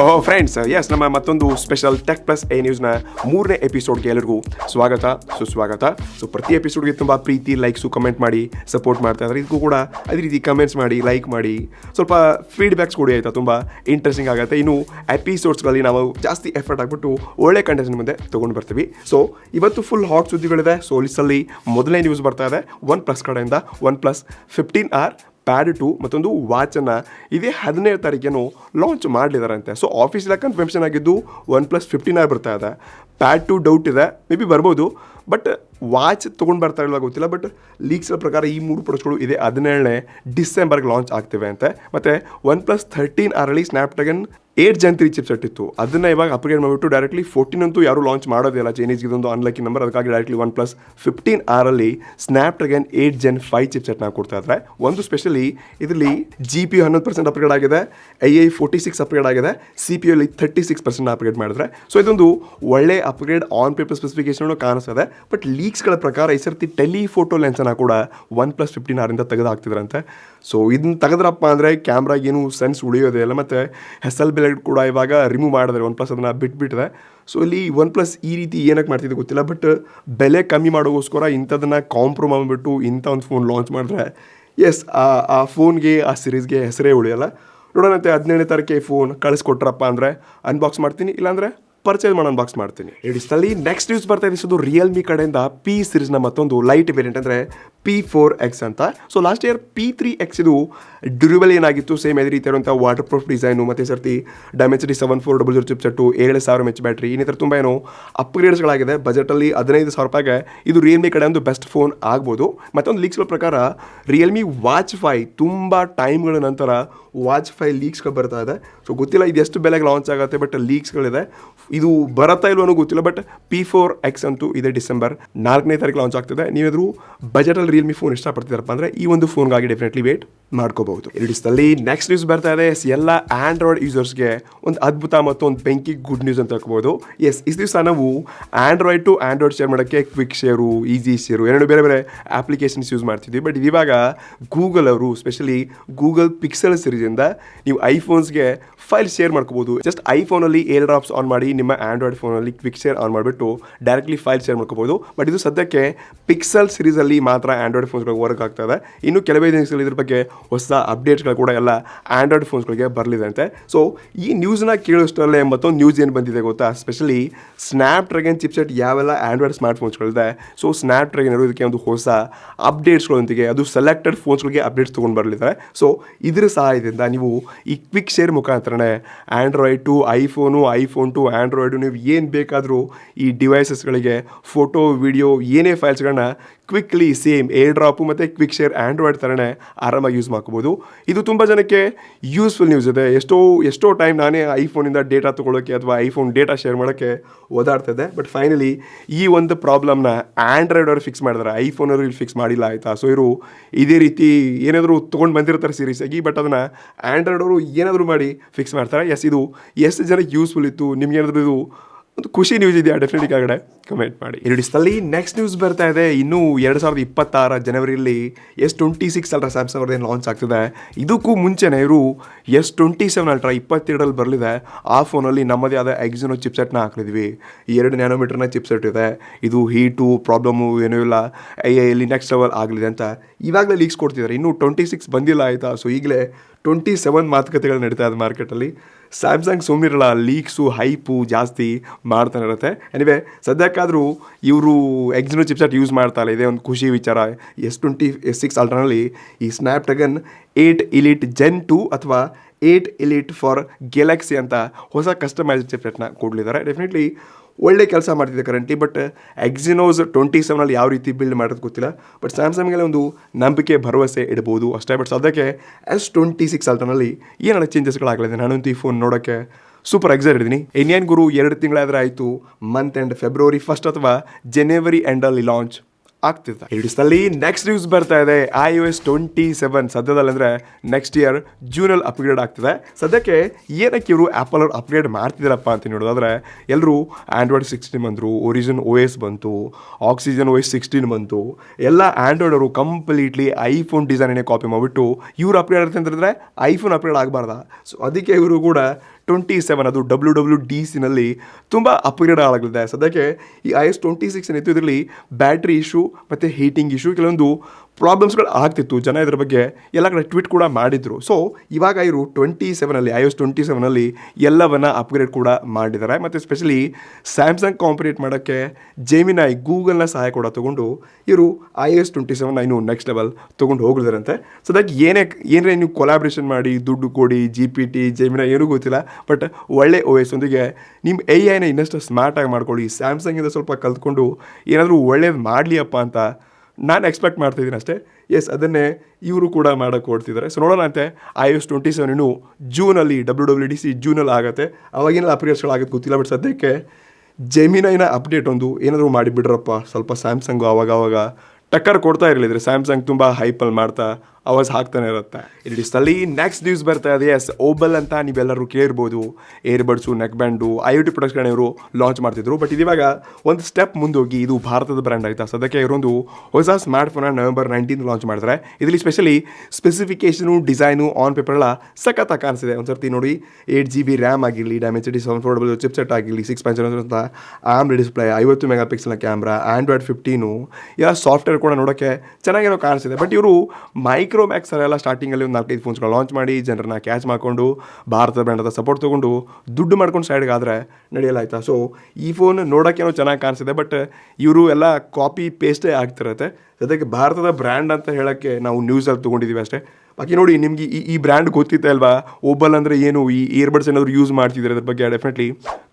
ಓಹ್ friends S ನಮ್ಮ ಮತ್ತೊಂದು special tech plus A ನ್ಯೂಸ್ನ ಮೂರನೇ ಎಪಿಸೋಡ್ಗೆ ಎಲ್ಲರಿಗೂ ಸ್ವಾಗತ, ಸುಸ್ವಾಗತ. ಸೊ ಪ್ರತಿ ಎಪಿಸೋಡ್ಗೆ ತುಂಬ ಪ್ರೀತಿ ಲೈಕ್ಸು ಕಮೆಂಟ್ ಮಾಡಿ ಸಪೋರ್ಟ್ ಮಾಡ್ತಾ ಇದ್ದಾರೆ. ಇದಕ್ಕೂ ಕೂಡ ಅದೇ ರೀತಿ ಕಮೆಂಟ್ಸ್ ಮಾಡಿ ಲೈಕ್ ಮಾಡಿ, ಸ್ವಲ್ಪ ಫೀಡ್ಬ್ಯಾಕ್ಸ್ ಕೊಡಿ ಆಯಿತಾ? ತುಂಬ ಇಂಟ್ರೆಸ್ಟಿಂಗ್ ಆಗುತ್ತೆ. ಇನ್ನು ಎಪಿಸೋಡ್ಸ್ಗಳಲ್ಲಿ ನಾವು ಜಾಸ್ತಿ ಎಫರ್ಟ್ ಆಗಿಬಿಟ್ಟು ಒಳ್ಳೆ ಕಂಟೆಂಟ್ ಮುಂದೆ ತೊಗೊಂಡು ಬರ್ತೀವಿ. ಸೊ ಇವತ್ತು ಫುಲ್ ಹಾಟ್ ಸುದ್ದಿಗಳಿದೆ. ಸೊ ಲಿಸ್ಟಲ್ಲಿ ಮೊದಲನೇ ನ್ಯೂಸ್ ಬರ್ತಾ ಇದೆ. ಒನ್ ಪ್ಲಸ್ ಕಡೆಯಿಂದ one plus fifteen R pad two ಮತ್ತೊಂದು ವಾಚನ್ನು ಇದೇ ಹದಿನೇಳು ತಾರೀಕೇನು ಲಾಂಚ್ ಮಾಡಲಿದ್ದಾರಂತೆ ಸೊ ಆಫೀಸಲ್ಲಿ ಕನ್ಫರ್ಮೇಷನ್ ಆಗಿದ್ದು ಒನ್ ಪ್ಲಸ್ ಫಿಫ್ಟೀನ್ ಆಗಿ ಬರ್ತಾ ಇದೆ. ಪ್ಯಾಡ್ ಟು ಡೌಟ್ ಇದೆ ಮೇ ಬಿ ಬರ್ಬೋದು. ಬಟ್ ವಾಚ್ ತೊಗೊಂಡು ಬರ್ತಾ ಇಲ್ಲ ಗೊತ್ತಿಲ್ಲ ಬಟ್ ಲೀಕ್ಸ್ ಪ್ರಕಾರ ಈ ಮೂರು ಪ್ರೊಡಕ್ಟ್ಗಳು ಇದೆ ಹದಿನೇಳನೇ ಡಿಸೆಂಬರ್ಗೆ ಲಾಂಚ್ ಆಗ್ತಿವೆ ಅಂತೆ. ಮತ್ತು ಒನ್ ಪ್ಲಸ್ ಥರ್ಟೀನ್ ಆರಲ್ಲಿ Snapdragon eight gen three chipset ಇತ್ತು. ಅದನ್ನು ಇವಾಗ ಅಪ್ಗ್ರೇಡ್ ಮಾಡಿಬಿಟ್ಟು ಡೈರೆಕ್ಟ್ಲಿ ಫೋರ್ಟೀನ್ ಅಂತೂ ಯಾರು ಲಾಂಚ್ ಮಾಡೋದಿಲ್ಲ ಚೈನೀಸ್ಗೆ ಇದೊಂದು ಅನ್ಲಕ್ಕಿ ನಂಬರ್ ಅದಕ್ಕಾಗಿ ಡೈರೆಕ್ಟ್ಲಿ ಒನ್ ಪ್ಲಸ್ ಫಿಫ್ಟೀನ್ ಆರಲ್ಲಿ ಸ್ನ್ಯಾಪ್ಡ್ರಾಗನ್ ಏಟ್ ಜೆನ್ ಫೈವ್ ಚಿಪ್ಸೆಟ್ನ ಕೊಡ್ತಾ ಇದ್ದಾರೆ ಒಂದು ಸ್ಪೆಷಲಿ ಇದರಲ್ಲಿ ಜಿ ಪಿ ಹನ್ನೊಂದು ಪರ್ಸೆಂಟ್ ಅಪ್ಗ್ರೇಡ್ ಆಗಿದೆ. I I forty six upgrade ಆಗಿದೆ. ಸಿ ಪಿ ಯಲ್ಲಿ ಥರ್ಟಿ ಸಿಕ್ಸ್ ಪರ್ಸೆಂಟ್ ಅಪ್ಗ್ರೇಡ್ ಮಾಡಿದ್ರೆ. ಸೊ ಇದೊಂದು ಒಳ್ಳೆ ಅಪ್ಗ್ರೇಡ್ ಆನ್ ಪೇಪರ್ ಸ್ಪೆಸಿಫಿಕೇಶನ್ ಕಾಣಿಸ್ತದೆ. ಬಟ್ ಲೀಕ್ಸ್ಗಳ ಪ್ರಕಾರ ಈ ಸರ್ತಿ ಟೆಲಿ ಫೋಟೋ ಲೆನ್ಸನ್ನು ಕೂಡ ಒನ್ ಪ್ಲಸ್ ಫಿಫ್ಟೀನ್ ಆರಿಂದ ತೆಗೆದು ಹಾಕ್ತಿದ್ರಂತೆ ಸೊ ಇದನ್ನ ತೆಗೆದ್ರಪ್ಪ ಅಂದರೆ ಕ್ಯಾಮ್ರಾಗೇನು ಸೆನ್ಸ್ ಉಳಿಯೋದೇ ಇಲ್ಲ. ಮತ್ತು ಹೆಸಲ್ ಬೆಲೆ ಕೂಡ ಇವಾಗ ರಿಮೂವ್ ಮಾಡಿದ್ರೆ ಒನ್ ಪ್ಲಸ್ ಅದನ್ನು ಬಿಟ್ಬಿಟ್ರೆ. ಸೊ ಇಲ್ಲಿ ಒನ್ ಪ್ಲಸ್ ಈ ರೀತಿ ಏನಕ್ಕೆ ಮಾಡ್ತಿದ್ದು ಗೊತ್ತಿಲ್ಲ ಬಟ್ ಬೆಲೆ ಕಮ್ಮಿ ಮಾಡೋಗೋಸ್ಕರ ಇಂಥದನ್ನು ಕಾಂಪ್ರೋಮ್ ಮಾಡಿಬಿಟ್ಟು ಇಂಥ ಒಂದು ಫೋನ್ ಲಾಂಚ್ ಮಾಡಿದ್ರೆ ಎಸ್ ಆ ಫೋನ್ಗೆ ಆ ಸಿರೀಸ್ಗೆ ಹೆಸರೇ ಉಳಿಯಲ್ಲ. ನೋಡೋಣಂತೆ ಹದಿನೇಳನೇ ತಾರೀಕೆ ಫೋನ್ ಕಳಿಸ್ಕೊಟ್ರಪ್ಪ ಅಂದರೆ ಅನ್ಬಾಕ್ಸ್ ಮಾಡ್ತೀನಿ, ಇಲ್ಲಾಂದರೆ ಪರ್ಚೇಸ್ ಮಾಡಿ ಅನ್ಬಾಕ್ಸ್ ಮಾಡ್ತೀನಿ. ಎಡಿಸ್ತಲ್ಲಿ ನೆಕ್ಸ್ಟ್ ನ್ಯೂಸ್ ಬರ್ತಾ ಇದು ರಿಯಲ್ಮಿ ಕಡೆಯಿಂದ ಪಿ ಸಿರೀಸ್ನ ಮತ್ತೊಂದು ಲೈಟ್ ವೇರಿಯಂಟ್ ಅಂದರೆ ಪಿ ಫೋರ್ ಎಕ್ಸ್ ಅಂತ. So last year P three X ಇದು ಡ್ಯೂರಬಲ್ ಏನಾಗಿತ್ತು? ಸೇಮ್ ಅದೇ ರೀತಿ ಇರುವಂಥ ವಾಟರ್ ಪ್ರೂಫ್ ಡಿಸೈನು ಮತ್ತು ಸರ್ತಿ Dimensity seven four double zero chipset ಏಳು ಸಾವಿರ ಎಚ್ ಬ್ಯಾಟ್ರಿ ಇನ್ನಿತರ ತುಂಬ ಏನು ಅಪ್ಗ್ರೇಡ್ಸ್ಗಳಾಗಿದೆ ಬಜೆಟಲ್ಲಿ ಹದಿನೈದು ಸಾವಿರ ರೂಪಾಯಿಗೆ ಇದು ರಿಯಲ್ಮಿ ಕಡೆ ಒಂದು ಬೆಸ್ಟ್ ಫೋನ್ ಆಗ್ಬೋದು. ಮತ್ತೊಂದು ಲೀಕ್ಸ್ಗಳ ಪ್ರಕಾರ ರಿಯಲ್ಮಿ ವಾಚ್ ಫೈ ತುಂಬ ಟೈಮ್ಗಳ ನಂತರ ವಾಚ್ ಫೈ ಲೀಕ್ಸ್ಗಳು ಬರ್ತಾ ಇದೆ. ಸೊ ಗೊತ್ತಿಲ್ಲ ಇದು ಎಷ್ಟು ಬೆಲೆಗೆ ಲಾಂಚ್ ಆಗುತ್ತೆ ಬಟ್ ಲೀಕ್ಸ್ಗಳಿದೆ ಇದು. ಬರುತ್ತಾ ಇಲ್ವೋ ಗೊತ್ತಿಲ್ಲ ಬಟ್ ಪಿ ಫೋರ್ ಎಕ್ಸ್ ಅಂತೂ ಇದೆ ಡಿಸೆಂಬರ್ ನಾಲ್ಕನೇ ತಾರೀಕು ಲಾಂಚ್ ಆಗ್ತದೆ. ನೀವೆದ್ರು ಬಜೆಟಲ್ಲಿ ರಿಯಲ್ಮಿ ಫೋನ್ ಇಷ್ಟಪಡ್ತಿದ್ದಾರಪ್ಪ ಅಂದರೆ ಈ ಒಂದು ಫೋನ್ಗಾಗಿ ಡೆಫಿನೆಟ್ಲಿ ವೇಟ್ ಮಾಡ್ಕೋಬಹುದು. ಇಡಿಸ್ದಲ್ಲಿ ನೆಕ್ಸ್ಟ್ ನ್ಯೂಸ್ ಬರ್ತಾ ಇದೆ. ಎಸ್, ಎಲ್ಲ ಆಂಡ್ರಾಯ್ಡ್ ಯೂಸರ್ಸ್ಗೆ ಒಂದು ಅದ್ಭುತ ಮತ್ತು ಒಂದು ಬೆಂಕಿ ಗುಡ್ ನ್ಯೂಸ್ ಅಂತ ಹೇಳ್ಕೋಬಹುದು ಎಸ್, ಇಸ್ ದಿವಸ ನಾವು ಆಂಡ್ರಾಯ್ಡ್ ಟು ಆಂಡ್ರಾಯ್ಡ್ ಶೇರ್ ಮಾಡೋಕ್ಕೆ ಕ್ವಿಕ್ ಶೇರು ಈಸಿ ಶೇರು ಎರಡು ಬೇರೆ ಬೇರೆ ಅಪ್ಲಿಕೇಶನ್ಸ್ ಯೂಸ್ ಮಾಡ್ತಿದ್ವಿ. ಬಟ್ ಇವಾಗ ಗೂಗಲ್ ಅವರು ಸ್ಪೆಷಲಿ ಗೂಗಲ್ ಪಿಕ್ಸೆಲ್ ಸಿರಿಯಿಂದ ನೀವು ಐಫೋನ್ಸ್ಗೆ ಫೈಲ್ ಶೇರ್ ಮಾಡ್ಕೋಬಹುದು ಜಸ್ಟ್ ಐಫೋನಲ್ಲಿ ಏರ್ ಡ್ರಾಪ್ಸ್ ಆನ್ ಮಾಡಿ, ನಿಮ್ಮ ಆಂಡ್ರಾಯ್ಡ್ ಫೋನಲ್ಲಿ ಕ್ವಿಕ್ ಶೇರ್ ಆನ್ ಮಾಡಿಬಿಟ್ಟು ಡೈರೆಕ್ಟ್ಲಿ ಫೈಲ್ ಶೇರ್ ಮಾಡ್ಕೋಬಹುದು ಬಟ್ ಇದು ಸದ್ಯಕ್ಕೆ ಪಿಕ್ಸೆಲ್ ಸೀರೀಸಲ್ಲಿ ಮಾತ್ರ ಆಂಡ್ರಾಯ್ಡ್ ಫೋನ್ಸ್ಗಳಿಗೆ ವರ್ಕ್ ಆಗ್ತಾ ಇದೆ. ಇನ್ನು ಕೆಲವೇ ದಿನಗಳಲ್ಲಿ ಇದ್ರ ಬಗ್ಗೆ ಹೊಸ ಅಪ್ಡೇಟ್ಸ್ಗಳು ಕೂಡ ಎಲ್ಲ ಆಂಡ್ರಾಯ್ಡ್ ಫೋನ್ಸ್ಗಳಿಗೆ ಬರಲಿದೆ ಅಂತೆ. ಸೊ ಈ ನ್ಯೂಸ್ನ ಕೇಳೋಷ್ಟರಲ್ಲೇ ಮತ್ತೊಂದು ನ್ಯೂಸ್ ಏನು ಬಂದಿದೆ ಗೊತ್ತಾ? ಸ್ಪೆಷಲಿ ಸ್ನ್ಯಾಪ್ ಡ್ರ್ಯಾಗನ್ ಚಿಪ್ಸೆಟ್ ಯಾವೆಲ್ಲ ಆಂಡ್ರಾಯ್ಡ್ ಸ್ಮಾರ್ಟ್ ಫೋನ್ಸ್ಗಳಿದೆ ಸೊ ಸ್ನ್ಯಾಪ್ ಡ್ರ್ಯಾಗನ್ ಇರೋದಕ್ಕೆ ಒಂದು ಹೊಸ ಅಪ್ಡೇಟ್ಸ್ಗಳೊಂದಿಗೆ ಅದು ಸೆಲೆಕ್ಟೆಡ್ ಫೋನ್ಸ್ಗಳಿಗೆ ಅಪ್ಡೇಟ್ಸ್ ತೊಗೊಂಡು ಬರಲಿದ್ದಾರೆ. ಸೊ ಇದ್ರ ಸಹಾಯದಿಂದ ನೀವು ಈ quick share ಮುಖಾಂತರನೇ Android to iPhone iPhone to Android ನೀವು ಏನು ಬೇಕಾದರೂ ಈ ಡಿವೈಸಸ್ಗಳಿಗೆ ಫೋಟೋ ವಿಡಿಯೋ ಏನೇ ಫೈಲ್ಸ್ಗಳನ್ನ ಕ್ವಿಕ್ಲಿ ಸೇಮ್ ಏರ್ ಡ್ರಾಪು ಮತ್ತು ಕ್ವಿಕ್ ಶೇರ್ ಆಂಡ್ರಾಯ್ಡ್ ಥರನೇ ಆರಾಮಾಗಿ ಯೂಸ್ ಮಾಡ್ಕೋಬೋದು. ಇದು ತುಂಬ ಜನಕ್ಕೆ ಯೂಸ್ಫುಲ್ ನ್ಯೂಸ್ ಇದೆ. ಎಷ್ಟೋ ಎಷ್ಟೋ ಟೈಮ್ ನಾನೇ ಐಫೋನಿಂದ ಡೇಟಾ ತೊಗೊಳೋಕ್ಕೆ ಅಥವಾ ಐಫೋನ್ ಡೇಟಾ ಶೇರ್ ಮಾಡೋಕ್ಕೆ ಓದಾಡ್ತಿದ್ದೆ ಬಟ್ ಫೈನಲಿ ಈ ಒಂದು ಪ್ರಾಬ್ಲಮ್ನ ಆಂಡ್ರಾಯ್ಡ್ ಅವರು ಫಿಕ್ಸ್ ಮಾಡಿದ್ದಾರೆ ಐಫೋನ್ ಅವರು ಇಲ್ಲಿ ಫಿಕ್ಸ್ ಮಾಡಿಲ್ಲ, ಆಯಿತಾ? ಸೊ ಇವರು ಇದೇ ರೀತಿ ಏನಾದರೂ ತೊಗೊಂಡು ಬಂದಿರ್ತಾರೆ ಸೀರೀಸ್ ಆಗಿ ಬಟ್ ಅದನ್ನು ಆಂಡ್ರಾಯ್ಡ್ ಅವರು ಏನಾದರೂ ಮಾಡಿ ಫಿಕ್ಸ್ ಮಾಡ್ತಾರೆ. ಎಸ್ ಇದು ಎಷ್ಟು ಜನಕ್ಕೆ ಯೂಸ್ಫುಲ್ ಇತ್ತು? ನಿಮ್ಗೇನಾದರೂ ಇದು ಒಂದು ಖುಷಿ ನ್ಯೂಸ್ ಇದೆಯಾ? ಡೆಫಿನೆಟ್ಲಿ ಕಡೆ ಕಮೆಂಟ್ ಮಾಡಿ. ಇರುಡಿಸ್ತಲ್ಲಿ ನೆಕ್ಸ್ಟ್ ನ್ಯೂಸ್ ಬರ್ತಾ ಇದೆ. ಇನ್ನೂ ಎರಡು ಸಾವಿರದ ಇಪ್ಪತ್ತಾರ ಜನವರಿಯಲ್ಲಿ S twenty six Ultra Samsung ಅವ್ರದ್ದೇನು launch ಆಗ್ತಿದೆ. ಇದಕ್ಕೂ ಮುಂಚೆನೇ ಇವರು ಎಸ್ ಟ್ವೆಂಟಿ ಸೆವೆನ್ ಅಲ್ಟ್ರಾ ಇಪ್ಪತ್ತೆರಡಲ್ಲಿ ಬರಲಿದೆ. ಆ ಫೋನಲ್ಲಿ ನಮ್ಮದೇ ಆದ ಎಕ್ಸಿನೋ ಚಿಪ್ಸೆಟ್ನ ಹಾಕಿದ್ವಿ ಎರಡು ನ್ಯಾನೋಮೀಟರ್ನ ಚಿಪ್ಸೆಟ್ ಇದೆ. ಇದು ಹೀಟು ಪ್ರಾಬ್ಲಮ್ಮು ಏನೂ ಇಲ್ಲ. ಐ ಇಲ್ಲಿ ನೆಕ್ಸ್ಟ್ ಲೆವೆಲ್ ಆಗಲಿದೆ ಅಂತ ಇವಾಗಲೇ ಲೀಕ್ಸ್ ಕೊಡ್ತಿದ್ದಾರೆ ಇನ್ನೂ ಟ್ವೆಂಟಿ ಸಿಕ್ಸ್ ಬಂದಿಲ್ಲ ಆಯಿತಾ? ಸೊ ಈಗಲೇ ಟ್ವೆಂಟಿ ಸೆವೆನ್ ಮಾತುಕತೆಗಳು ನಡೀತಾ ಇದೆ ಮಾರ್ಕೆಟಲ್ಲಿ ಸ್ಯಾಮ್ಸಂಗ್ ಸುಮ್ಮನಿರಲ್ಲ ಲೀಕ್ಸು, ಹೈಪು ಜಾಸ್ತಿ ಮಾಡ್ತಾನೆ ಇರುತ್ತೆ. ಎನಿವೆ ಸದ್ಯಕ್ಕಾದರೂ ಇವರು ಎಕ್ಸಿನೋ ಚಿಪ್ಸೆಟ್ ಯೂಸ್ ಮಾಡ್ತಾರೆ ಇದೇ ಒಂದು ಖುಷಿ ವಿಚಾರ. ಎಸ್ ಟ್ವೆಂಟಿ ಎಸ್ ಸಿಕ್ಸ್ ಅಲ್ಟ್ರಾನಲ್ಲಿ ಈ Snapdragon eight elite gen two ಅಥವಾ ಏಟ್ ಇಲಿಟ್ ಫಾರ್ ಗೆಲಾಕ್ಸಿ ಅಂತ ಹೊಸ ಕಸ್ಟಮೈಸ್ ಚಿಪ್ಸೆಟ್ನ ಕೊಡಲಿದ್ದಾರೆ. ಡೆಫಿನೆಟ್ಲಿ ಒಳ್ಳೆ ಕೆಲಸ ಮಾಡ್ತಿದೆ ಕರೆಂಟ್ಲಿ ಬಟ್ ಎಕ್ಸಿನೋಸ್ ಟ್ವೆಂಟಿ ಸೆವೆನಲ್ಲಿ ಯಾವ ರೀತಿ ಬಿಲ್ಡ್ ಮಾಡೋದು ಗೊತ್ತಿಲ್ಲ ಬಟ್ ಸ್ಯಾಮ್ಸಂಗಲ್ಲಿ ಒಂದು ನಂಬಿಕೆ, ಭರವಸೆ ಇಡ್ಬೋದು ಅಷ್ಟೇ. ಬಟ್ ಸದ್ಯಕ್ಕೆ ಎಸ್ ಟ್ವೆಂಟಿ ಸಿಕ್ಸ್ ಅಲ್ಟನಲ್ಲಿ ಏನೆಲ್ಲ ಚೇಂಜಸ್ಗಳಾಗಲಿದೆ ನಾನಂತೂ ಈ ಫೋನ್ ನೋಡೋಕ್ಕೆ ಸೂಪರ್ ಎಕ್ಸೈಟ್ ಇದ್ದೀನಿ. ಇನ್ನೇನು ಗುರು ಎರಡು ತಿಂಗಳಾದರೆ ಆಯಿತು ಮಂತ್ ಎಂಡ್ ಫೆಬ್ರವರಿ ಫಸ್ಟ್ ಅಥವಾ ಜನವರಿ ಎಂಡಲ್ಲಿ ಲಾಂಚ್ ಆಗ್ತಿದೆ. ಹಿಡಿಸಲ್ಲಿ ನೆಕ್ಸ್ಟ್ ನ್ಯೂಸ್ ಬರ್ತಾ ಇದೆ. I O S twenty seven ಸದ್ಯದಲ್ಲಿ ಅಂದರೆ ನೆಕ್ಸ್ಟ್ ಇಯರ್ ಜೂನಲ್ಲಿ ಅಪ್ಗ್ರೇಡ್ ಆಗ್ತಿದೆ. ಸದ್ಯಕ್ಕೆ ಏನಕ್ಕೆ ಇವರು ಆ್ಯಪಲ್ ಅವ್ರು ಅಪ್ಗ್ರೇಡ್ ಮಾಡ್ತಿದ್ದಾರಪ್ಪ ಅಂತ ನೋಡೋದಾದ್ರೆ ಎಲ್ಲರೂ ಆ್ಯಂಡ್ರಾಯ್ಡ್ ಸಿಕ್ಸ್ಟೀನ್ ಬಂದರು ಒರಿಜಿನ್ ಓ ಎಸ್ ಬಂತು ಆಕ್ಸಿಜನ್ ಓ ಎಸ್ ಸಿಕ್ಸ್ಟೀನ್ ಬಂತು, ಎಲ್ಲ ಆ್ಯಂಡ್ರಾಯ್ಡ್ ಅವರು ಕಂಪ್ಲೀಟ್ಲಿ ಐಫೋನ್ ಡಿಸೈನೇ ಕಾಪಿ ಮಾಡಿಬಿಟ್ಟು ಇವ್ರು ಅಪ್ಗ್ರೇಡ್ ಆಗ್ತಂತಂದರೆ ಐಫೋನ್ ಅಪ್ಗ್ರೇಡ್ ಆಗಬಾರ್ದ? ಸೊ ಅದಕ್ಕೆ ಇವರು ಕೂಡ ಟ್ವೆಂಟಿ ಸೆವೆನ್, ಅದು ಡಬ್ಲ್ಯೂ ಡಬ್ಲ್ಯೂ ಡಿ ಸಿನಲ್ಲಿ ತುಂಬ ಅಪ್ಗ್ರೇಡ್ ಆಗಲಿದೆ ಸದ್ಯಕ್ಕೆ ಈ ಐ ಎಸ್ ಟ್ವೆಂಟಿ ಸಿಕ್ಸ್ ಏನಿತ್ತು ಇದರಲ್ಲಿ ಬ್ಯಾಟ್ರಿ ಇಶ್ಯೂ ಮತ್ತು ಹೀಟಿಂಗ್ ಇಶ್ಯೂ, ಕೆಲವೊಂದು ಪ್ರಾಬ್ಲಮ್ಸ್ಗಳು ಆಗ್ತಿತ್ತು. ಜನ ಇದ್ರ ಬಗ್ಗೆ ಎಲ್ಲ ಕಡೆ ಟ್ವೀಟ್ ಕೂಡ ಮಾಡಿದರು. ಸೊ ಇವಾಗ ಇವರು ಟ್ವೆಂಟಿ ಸೆವೆನಲ್ಲಿ ಐ ಎಸ್ ಟ್ವೆಂಟಿ ಸೆವೆನಲ್ಲಿ ಎಲ್ಲವನ್ನು ಅಪ್ಗ್ರೇಡ್ ಕೂಡ ಮಾಡಿದ್ದಾರೆ. ಮತ್ತು ಸ್ಪೆಷಲಿ ಸ್ಯಾಮ್ಸಂಗ್ ಕಾಂಪ್ರೇಟ್ ಮಾಡೋಕ್ಕೆ ಜೇಮಿನಾಯ್ ಗೂಗಲ್ನ ಸಹಾಯ ಕೂಡ ತೊಗೊಂಡು ಇವರು ಐ ಎಸ್ ಟ್ವೆಂಟಿ ಸೆವೆನ್ ಇನ್ನು ನೆಕ್ಸ್ಟ್ ಲೆವೆಲ್ ತೊಗೊಂಡು ಹೋಗಿದಾರಂತೆ ಸೊ ಅದಕ್ಕೆ ಏನೇ ಏನೇ ನೀವು ಕೊಲಾಬ್ರೇಷನ್ ಮಾಡಿ, ದುಡ್ಡು ಕೊಡಿ ಜಿ ಪಿ ಟಿ ಜೇಮಿನ ಏನೂ ಗೊತ್ತಿಲ್ಲ. ಬಟ್ ಒಳ್ಳೆ ಓ ಎಸ್ ಒಂದಿಗೆ ನಿಮ್ಮ ಎ ಐನ ಇನ್ನಷ್ಟು ಸ್ಮಾರ್ಟಾಗಿ ಮಾಡ್ಕೊಳ್ಳಿ. ಸ್ಯಾಮ್ಸಂಗಿಂದ ಸ್ವಲ್ಪ ಕಲ್ತ್ಕೊಂಡು ಏನಾದರೂ ಒಳ್ಳೇದು ಮಾಡಲಿಯಪ್ಪ ಅಂತ ನಾನು ಎಕ್ಸ್ಪೆಕ್ಟ್ ಮಾಡ್ತಿದ್ದೀನಿ ಅಷ್ಟೇ. ಎಸ್ ಅದನ್ನೇ ಇವರು ಕೂಡ ಮಾಡೋಕ್ಕೆ ಓಡ್ತಿದ್ದಾರೆ ಸೊ ನೋಡೋಣ ಅಂತೆ ಐ ಎಸ್ ಟ್ವೆಂಟಿ ಸೆವೆನ್ ಇನ್ನು ಜೂನಲ್ಲಿ ಡಬ್ಲ್ಯೂ ಡಬ್ಲ್ಯೂ ಡಿ ಸಿ ಜೂನಲ್ಲಿ ಆಗುತ್ತೆ. ಅವಾಗಿನ ಅಪ್ಡೇಟ್ಸ್ಗಳಾಗುತ್ತೆ ಗೊತ್ತಿಲ್ಲ ಬಟ್ ಸದ್ಯಕ್ಕೆ ಜೆಮಿನೈನ ಅಪ್ಡೇಟ್ ಒಂದು ಏನಾದರೂ ಮಾಡಿಬಿಡ್ರಪ್ಪ. ಸ್ವಲ್ಪ ಸ್ಯಾಮ್ಸಂಗು ಆವಾಗ ಆವಾಗ ಟಕ್ಕರ್ ಕೊಡ್ತಾ ಇರಲಿದ್ರೆ ಸ್ಯಾಮ್ಸಂಗ್ ತುಂಬ ಹೈಪಲ್ಲಿ ಮಾಡ್ತಾ ಅವಾಜ್ ಹಾಕ್ತಾನೆ ಇರುತ್ತೆ. ಇಲ್ಲಿ ನೆಕ್ಸ್ಟ್ ನ್ಯೂಸ್ ಬರ್ತಾ ಇದೆ. ಎಸ್ ಓಬಲ್ ಅಂತ ನೀವೆಲ್ಲರೂ ಕೇಳಿರ್ಬೋದು earbuds neck band I O T ಪ್ರಾಡಕ್ಟ್ಸ್ಗಳನ್ನ ಇವರು ಲಾಂಚ್ ಮಾಡ್ತಿದ್ರು. ಬಟ್ ಇವಾಗ ಒಂದು ಸ್ಟೆಪ್ ಮುಂದೋಗಿ ಇದು ಭಾರತದ ಬ್ರ್ಯಾಂಡ್ ಆಯ್ತಾ? ಸದ್ಯಕ್ಕೆ ಇವರೊಂದು ಹೊಸ ಸ್ಮಾರ್ಟ್ ಫೋನ ನವೆಂಬರ್ ನೈನ್ಟೀನ್ ಲಾಂಚ್ ಮಾಡಿದ್ರೆ. ಇದರಲ್ಲಿ specially specification design on paper ಎಲ್ಲ ಸಖತ್ತಾಗಿ ಕಾಣಿಸಿದೆ ಒಂದು ಸರ್ತಿ ನೋಡಿ ಏಟ್ ಜಿ ಬಿ ರ್ಯಾಮ್ ಆಗಿರಲಿ Dimensity seven four double chipset ಆಗಿರಲಿ ಸಿಕ್ಸ್ ಪಾಯಿಂಟ್ ಸೆವೆನ್ ಅಂತ ಆಮ್ ಡಿಸ್ಪ್ಲೇ ಐವತ್ತು ಮೆಗಾ ಪಿಕ್ಸೆಲ್ನ ಕ್ಯಾಮ್ರಾ ಆ್ಯಂಡ್ರಾಯ್ಡ್ ಫಿಫ್ಟೀನು ಎಲ್ಲ ಸಾಫ್ಟ್ವೇರ್ ಕೂಡ ನೋಡೋಕ್ಕೆ ಚೆನ್ನಾಗಿರೋ ಕಾಣಿಸಿದೆ ಬಟ್ ಇವರು ಮೈಕ್ರೋ ಮ್ಯಾಕ್ಸ್ ಎಲ್ಲ ಸ್ಟಾರ್ಟಿಂಗಲ್ಲಿ ಒಂದು ನಾಲ್ಕೈದು ಫೋನ್ಸ್ಗಳು ಲಾಂಚ್ ಮಾಡಿ, ಜನರನ್ನ ಕ್ಯಾಚ್ ಮಾಡಿಕೊಂಡು, ಭಾರತದ ಬ್ರ್ಯಾಂಡ್ ಹತ್ರ ಸಪೋರ್ಟ್ ತೊಗೊಂಡು ದುಡ್ಡು ಮಾಡ್ಕೊಂಡು ಸೈಡ್ಗೆ ಆದರೆ ನಡೆಯಲ್ಲ ಸೊ ಈ ಫೋನ್ ನೋಡೋಕ್ಕೇನೋ ಚೆನ್ನಾಗಿ ಕಾಣಿಸಿದೆ ಬಟ್ ಇವರು ಎಲ್ಲ ಕಾಪಿ ಪೇಸ್ಟೇ ಆಗ್ತಿರತ್ತೆ. ಜೊತೆಗೆ ಭಾರತದ ಬ್ರ್ಯಾಂಡ್ ಅಂತ ಹೇಳೋಕ್ಕೆ ನಾವು ನ್ಯೂಸಲ್ಲಿ ತೊಗೊಂಡಿದ್ದೀವಿ ಅಷ್ಟೇ. ಬಾಕಿ ನೋಡಿ ನಿಮಗೆ ಈ ಈ ಬ್ರ್ಯಾಂಡ್ ಗೊತ್ತಿತ್ತೆ ಅಲ್ವಾ? ಓಬಲ್ ಅಂದರೆ ಏನು? ಈ ಇಯರ್ಬಡ್ಸ್ ಏನಾದರೂ ಯೂಸ್ ಮಾಡ್ತಿದ್ದಾರೆ ಅದ್ರ ಬಗ್ಗೆ ಡೆಫಿನೆಟ್ಲಿ